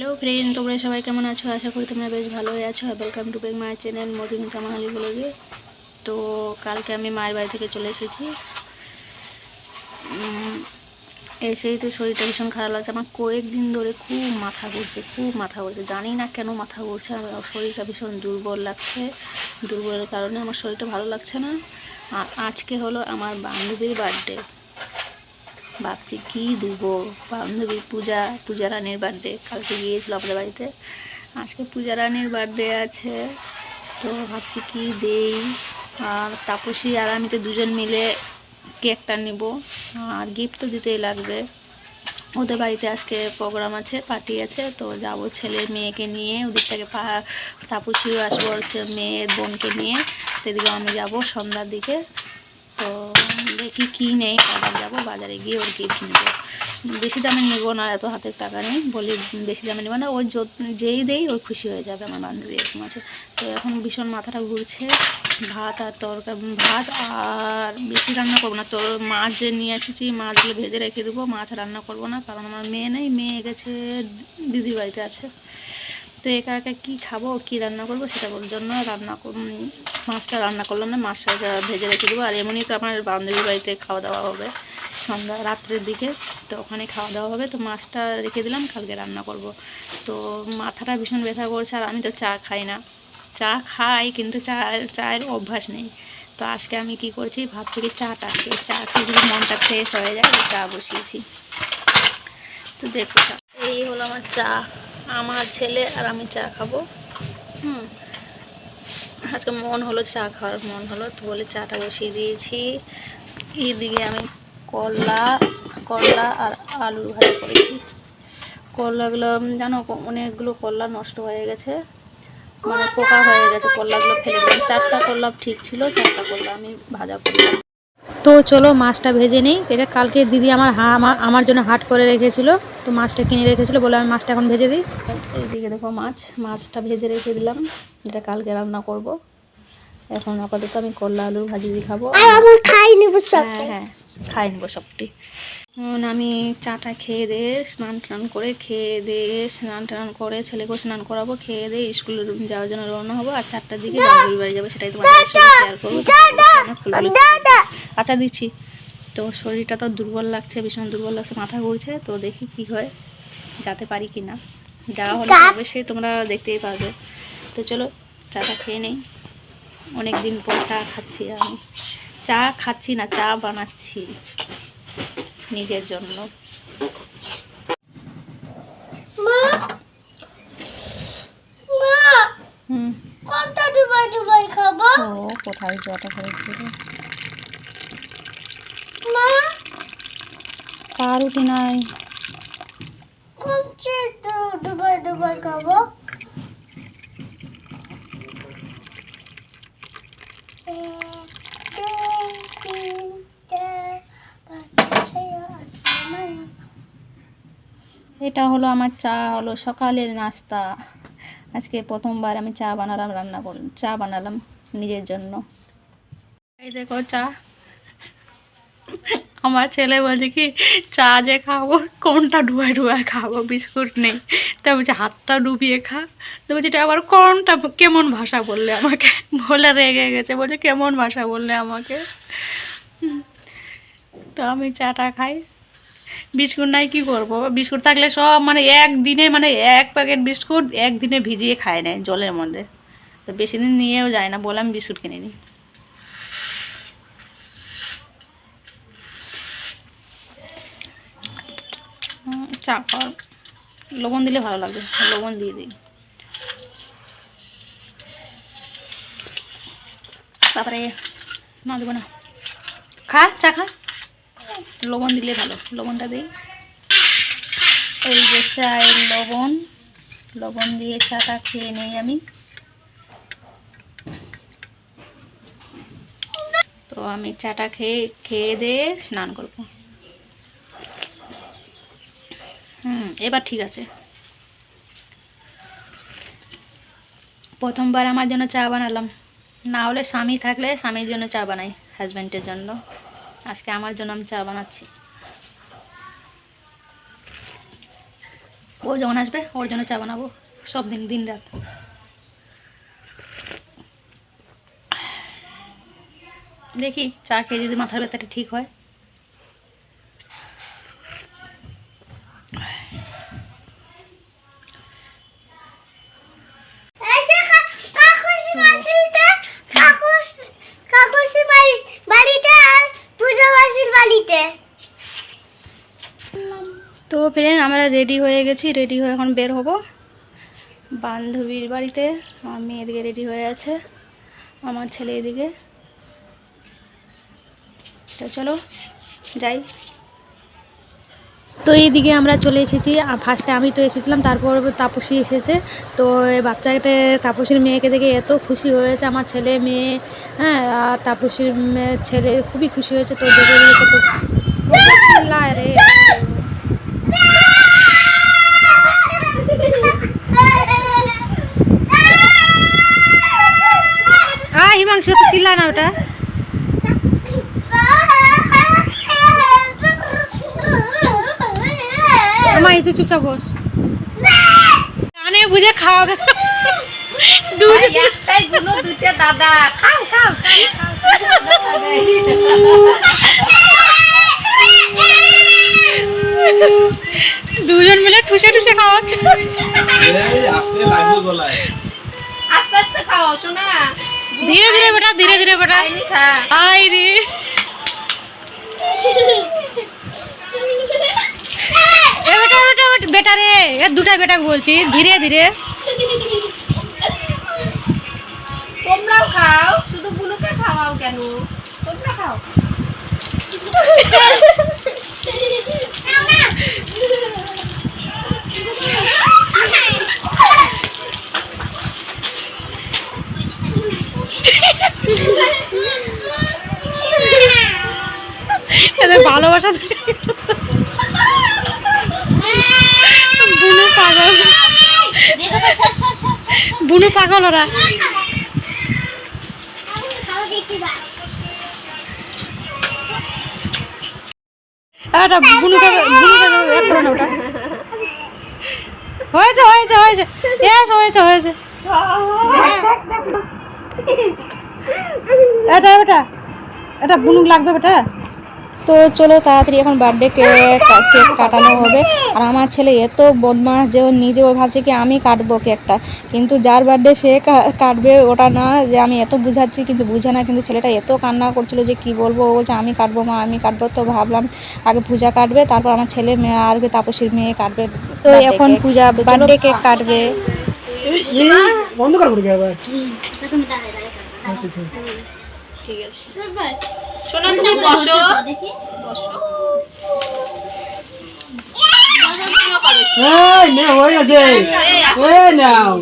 Hello friend, তোমরা সবাই কেমন আছো? আশা করি তোমরা বেশ ভালোই আছো। ওয়েলকাম টু বেগ মায়ের চ্যানেল মধুমিতা মাহালি ব্লগে তো কালকে আমি মায়ের বাড়ি থেকে চলে এসেছি। এসেই তো শরীরটা ভীষণ খারাপ লাগছে। আমার কয়েকদিন ধরে খুব মাথা ঘুরছে, খুব মাথা ঘুরছে। জানি না কেন মাথা ঘুরছে। আমার শরীরটা ভীষণ দুর্বল লাগছে। দুর্বলের কারণে আমার শরীরটা ভালো লাগছে না। আর আজকে হলো আমার বান্ধবীর বার্থডে ভাবছি কী দেবো? বান্ধবী পূজা পূজা রানীর বার্থডে কালকে গিয়েছিল আমাদের বাড়িতে। আজকে পূজা রানীর বার্থডে আছে, তো ভাবছি কী দেই? আর তাপসী আর আমি তো দুজন মিলে কেকটা নিব। আর গিফট তো দিতেই লাগবে। ওদের বাড়িতে আজকে প্রোগ্রাম আছে পার্টি আছে, তো যাব ছেলে মেয়েকে নিয়ে। ওদের থেকে তাপসীও আসব হচ্ছে মেয়ের বোনকে নিয়ে। সেদিকে আমি যাব সন্ধ্যার দিকে। তো দেখি কি নেই বাজার যাব? বাজারে গিয়ে ওর গিফট নেব। বেশি দামে নেব না, এত হাতের টাকা নেই বলি বেশি দামে নেব না। ওর যেই দেই ওই খুশি হয়ে যাবে, আমার বান্ধবী এরকম আছে। তো এখন ভীষণ মাথাটা ঘুরছে, ভাত আর তরকারি ভাত আর বেশি রান্না করব না। তোর মাছ যে নিয়ে এসেছি, মাছগুলো ভেজে রেখে দেবো। মাছ রান্না করব না, কারণ আমার মেয়ে নেই। মেয়ে গেছে দিদি বাড়িতে আছে। তো একা একা কী খাব, কী রান্না করব সেটা জন্য রান্না মাছটা রান্না করলাম না মাছটা ভেজে রেখে দেবো। আর এমনই তো আমার বান্ধবীর বাড়িতে খাওয়া দাওয়া হবে সন্ধ্যা, রাত্রের দিকে, তো ওখানে খাওয়া দাওয়া হবে। তো মাছটা রেখে দিলাম, কালকে রান্না করব। তো মাথাটা ভীষণ ব্যথা করছে আর আমি তো চা খাই না। চা খাই কিন্তু চা, চায়ের অভ্যাস নেই। তো আজকে আমি কি করছি, ভাবছি কি চাটা খেয়ে, চা খেয়ে যদি মনটা ফ্রেশ হয়ে যায়, চা বসিয়েছি। তো দেখো এই হলো আমার চা। আমার ছেলে আর আমি চা খাব। হুম। আজকে মন হলো চা খাওয়ার, মন হলো তো বলে চাটা বসিয়ে দিয়েছি। এদিকে আমি করলা করলা আর আলু ভাজা করেছি। করলাগুলো জানো, অনেকগুলো করলা নষ্ট হয়ে গেছে। মানে পোকা হয়ে গেছে করলাগুলো ফেলে দিলাম। চারটা করলা ঠিক ছিল, চারটা করলা আমি ভাজা করলাম। তো চলো মাছটা ভেজে নেই। এটা কালকে দিদি আমার হা আমা- আমার জন্য হাট করে রেখেছিল। তো মাছটা কিনে রেখেছিল বলে আমি মাছটা এখন ভেজে দিই। এইদিকে দেখো মাছ মাছটা ভেজে রেখে দিলাম। এটা কালকে রান্না করব। এখন আপাতত আমি করলা আলুর ভাজি দিয়ে খাব। হ্যাঁ হ্যাঁ। খাই নেব সবটি। এখন আমি চাটা খেয়ে দিয়ে স্নান টান করে খেয়ে দিয়ে স্নান টান করে ছেলেকেও স্নান করাবো খেয়ে দিয়ে স্কুলে যাওয়ার জন্য রওনা হব। আর চারটার দিকে বান্ধবীর বাড়ি যাবে সেটাই তোমাদের সঙ্গে শেয়ার করব। আচ্ছা দিচ্ছি। তো শরীরটা তো দুর্বল লাগছে ভীষণ দুর্বল লাগছে মাথা ঘুরছে। তো দেখি কি হয় যেতে পারি কি না যাওয়া হলে অবশ্যই তোমরা দেখতেই পারবে। তো চলো চাটা খেয়ে নেই। অনেক দিন পর চা খাচ্ছি আমি। চা খাচ্ছি না চা বানাচ্ছি নিজের জন্য। কোথায় জটা হয়েছিল? মা পাউরুটি নাই। ডুবাই ডুবাই খাব? এটা হলো আমার চা, হলো সকালের নাস্তা। আজকে প্রথমবার আমি চা বানালাম, রান্না করলাম চা বানালাম নিজের জন্য। এই দেখো চা। আমার ছেলে বলছে কি, চা যে খাব, কোনটা ডুবাই ডুবাই খাব? বিস্কুট নেই। তা বলছে, হাতটা ডুবিয়ে খা। তো বলছে, এটা আবার কোনটা, কেমন ভাষা বললে আমাকে? বলে রেগে গেছে, বলছে, কেমন ভাষা বললে আমাকে। তো আমি চাটা খাই। বিস্কুট নাই, কি করব? বিস্কুট থাকলে সব মানে একদিনে মানে এক প্যাকেট বিস্কুট একদিনে ভিজিয়ে খায় নেয় জলের মধ্যে। তো বেশি দিন নিয়েও যায় না বলে আমি বিস্কুট কিনে নিই চা খাওয়ার লবণ দিলে ভালো লাগবে, লবণ দিয়ে দিই। তারপরে না দেবো না। খা, চা খা। লবণ দিলে ভালো, লবণটা দিই। এই যে চায়ের লবণ লবণ দিয়ে চাটা খেয়ে নেই আমি। তো আমি চাটা খেয়ে খেয়ে দিয়ে স্নান করব। হুম, এবার ঠিক আছে। প্রথমবার আমার জন্য চা বানালাম। না হলে স্বামী থাকলে স্বামীর জন্য চা বানাই হাজব্যান্ডের জন্য। আজকে আমার জন্য আমি চা বানাচ্ছি। ও যখন আসবে, ওর জন্য চা বানাবো। সব দিন দিন রাত। দেখি চা খেয়ে যদি মাথার ব্যথাটা ঠিক হয় এই যে কা- কাকুসি মাসিতে কাকুস কাকুসি মাসির বাড়িতে আর পূজা মাসির বাড়িতে তো ফ্রেন্ড আমরা রেডি হয়ে গেছি রেডি হয়ে এখন বের হব বান্ধবীর বাড়িতে আমার মেয়ে এদিকে রেডি হয়ে আছে আমার ছেলে এদিকে তো চলো যাই তো এইদিকে আমরা চলে এসেছি ফার্স্টে আমি তো এসেছিলাম তারপর তাপসী এসেছে তো বাচ্চাটা তাপসীর মেয়েকে দেখে এত খুশি হয়েছে আমার ছেলে মেয়ে হ্যাঁ আর তাপসীর ছেলে খুবই খুশি হয়েছে তো দেখে দেখে তো রে হ্যাঁ হিমাংশু তো চিল্লা না ওটা। আমার এই তো চুপচাপ বস। বুঝে খাওয়াবে। দাদা। খাও। বলছি ধীরে ধীরে। তোমরাও খাও শুধু বুনুকে খাওয়াও কেন? তোমরা খাও। ভালোবাসা বুনু পাগল বুনু পাগল ওরা। এটা বুনুকে বুনুকে এক না ওটা। হয়েছে হয়েছে হয়েছে। এস হয়েছে হয়েছে। এটা বেটা এটা বুনুক লাগবে বেটা? তো চলো তাড়াতাড়ি এখন বার্থডে কেক কেক কাটানো হবে। আর আমার ছেলে এত বদমাস যে ও নিজে ও ভাবছে কি আমি কাটবো কেকটা কিন্তু যার বার্থডে সে কাটবে ওটা না যে আমি এত বুঝাচ্ছি কিন্তু বুঝে না। কিন্তু ছেলেটা এত কান্না করছিল যে কি বলব? ও বলছে আমি কাটবো মা আমি কাটবো। তো ভাবলাম আগে পূজা কাটবে তারপর আমার ছেলে মেয়ে আর কি তাপসীর মেয়ে কাটবে। তো এখন পূজা বার্থডে কেক কাটবে। বন্ধ কর করে আবার কি শোনা তুমি বসো। এই নে গেছে। এই নাও।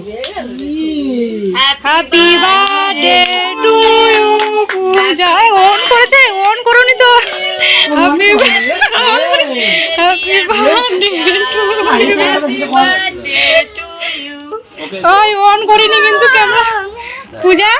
Happy birthday to you Puja on করেছে অন করুনি তো। হ্যাপি হ্যাপি বার্থডে টু ওই অন করিনি কিন্তু ক্যামেরা। পূজা?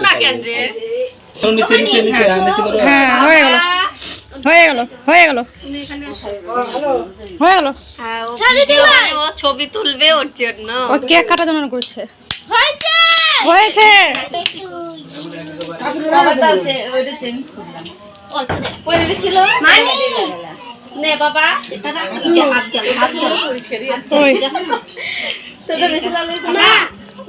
না কেন রে নিচে নিচে নিচে নিচে করো হ্যাঁ হয়ে গেল। হয়ে গেল হয়ে গেল। হয়ে গেল। হ্যাঁ, ছবি তুলবে ওর জন্য। ও কেক কাটার জন্য করছে। হয়েছে! হয়েছে! নে বাবা এটা রাখ। এই যে হাত গেল হাত গেল। ওই। বেশি লাল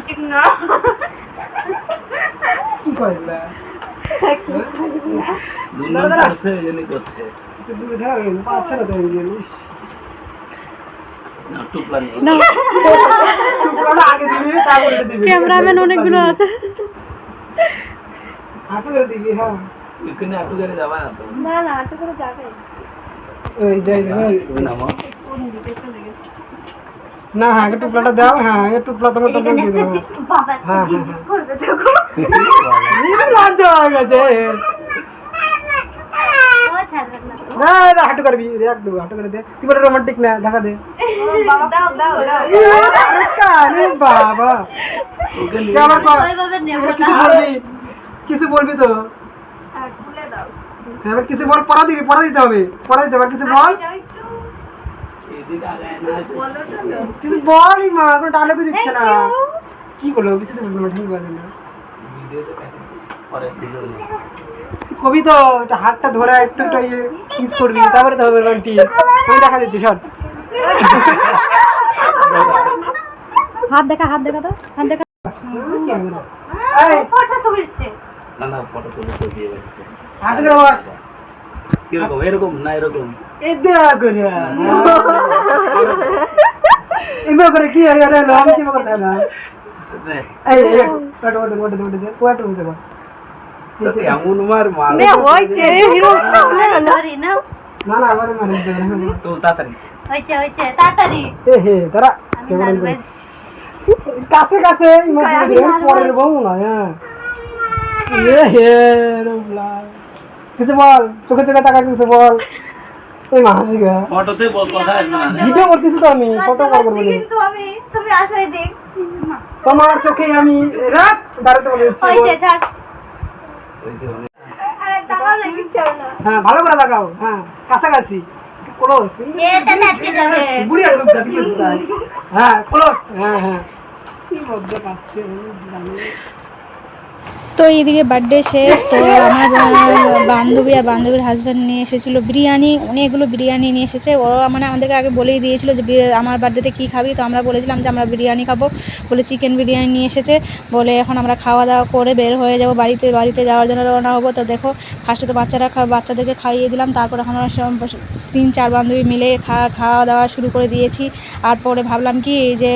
কি জন্যই করছে। একটু পাচ্ছে না এটা দিবি ক্যামেরাম্যান অনেকগুলো আছে। হাঁটু করে দিবি হ্যাঁ। যাবা না তো। না না আটু করে যাবে। ওই যাই যাই। তুমি নামো। না হ্যাঁ টুকলাটা দাও হ্যাঁ আগে টুকলা তোমার টুকলা দিয়ে দেবো। হ্যাঁ হ্যাঁ হ্যাঁ। করবে দেখো। এই লজ্জা হয়ে গেছে। না না না হাঁটু করবি দেখ দেবো হাঁটু করে দে। তুই বলে রোমান্টিক না দেখা দে। দাও দাও দাও। আরে কানে বাবা। ওকে তুই আবার কর। ওইভাবে নেব এবার কিছু বলবি? তো? হ্যাঁ, এবার কিছু বল পড়া দিবি পড়া দিতে হবে। পড়া দিতে হবে কিছু বল? কিছু বলই মা কোনো ডায়লগই দিচ্ছে না কি করল কিছু তো বলল না ঠিক বলে না কবি তো হাতটা ধরে একটু একটু কিস করবি তারপরে তো হবে রোমান্টিক আমি দেখা দিচ্ছি শট হাত দেখা হাত দেখা তো হাত দেখা ফটো তুলছে না, না, photo তুলে তো দিয়ে হাত করে বস। কীরকম এরকম না এরকম এই দেয়া করে করে কি আরে আরে লম কি করতে না এই এই ওটা ওটা ওটা ওটা দে ওটা ওটা বল এমন মার মার হইছে হিরো সরি না না না আবার মারি তো তাড়াতাড়ি হয়েছে হয়েছে তাড়াতাড়ি এ হে দাঁড়া আমি কেমন নাচবে কাছে কাছে ইমাজিন পরের বউ না হ্যাঁ এ হে রুবলা কিছু বল চোখে চোখে তাকা কিছু বল। এই মাসি গা। ফটোতে বল কথা ভিডিও করতেছি তো আমি ফটো কল করব কিন্তু আমি তুমি আসাই দেখ তোমার চোখে আমি রাত দাঁড়াতে বলে দিচ্ছি থাক। না কিচ্ছু হবে না। হ্যাঁ ভালো করে তাকাও হ্যাঁ কাছাকাছি ক্লোজ এটা নাটকে যাবে। বুড়ি আর হ্যাঁ ক্লোজ হ্যাঁ হ্যাঁ। কি মধ্যে পাচ্ছে জানি। তো এইদিকে বার্থডে শেষ, তো আমার বান্ধবী আর বান্ধবীর হাজব্যান্ড নিয়ে এসেছিল বিরিয়ানি অনেকগুলো বিরিয়ানি নিয়ে এসেছে। ও মানে আমাদেরকে আগে বলেই দিয়েছিল যে আমার বার্থডেতে কী খাবি, তো আমরা বলেছিলাম যে আমরা বিরিয়ানি খাব। বলে চিকেন বিরিয়ানি নিয়ে এসেছে। বলে এখন আমরা খাওয়া দাওয়া করে বের হয়ে যাব বাড়িতে বাড়িতে যাওয়ার জন্য রওনা হব। তো দেখো ফার্স্টে তো বাচ্চারা বাচ্চাদেরকে খাইয়ে দিলাম। তারপর এখন আমরা তিন, চার বান্ধবী মিলে খাওয়া খাওয়া দাওয়া শুরু করে দিয়েছি। আর পরে ভাবলাম কি যে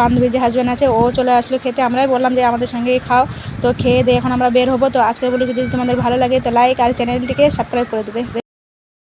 বান্ধবীর যে হাজব্যান্ড আছে, ও চলে আসলো খেতে। আমরাই বললাম যে আমাদের সঙ্গেই খাও। তো খেয়ে দিয়ে এখন আমরা বের হব। তো আজকের বলে যদি তোমাদের ভালো লাগে, তো লাইক আর চ্যানেলটিকে সাবস্ক্রাইব করে দেবে।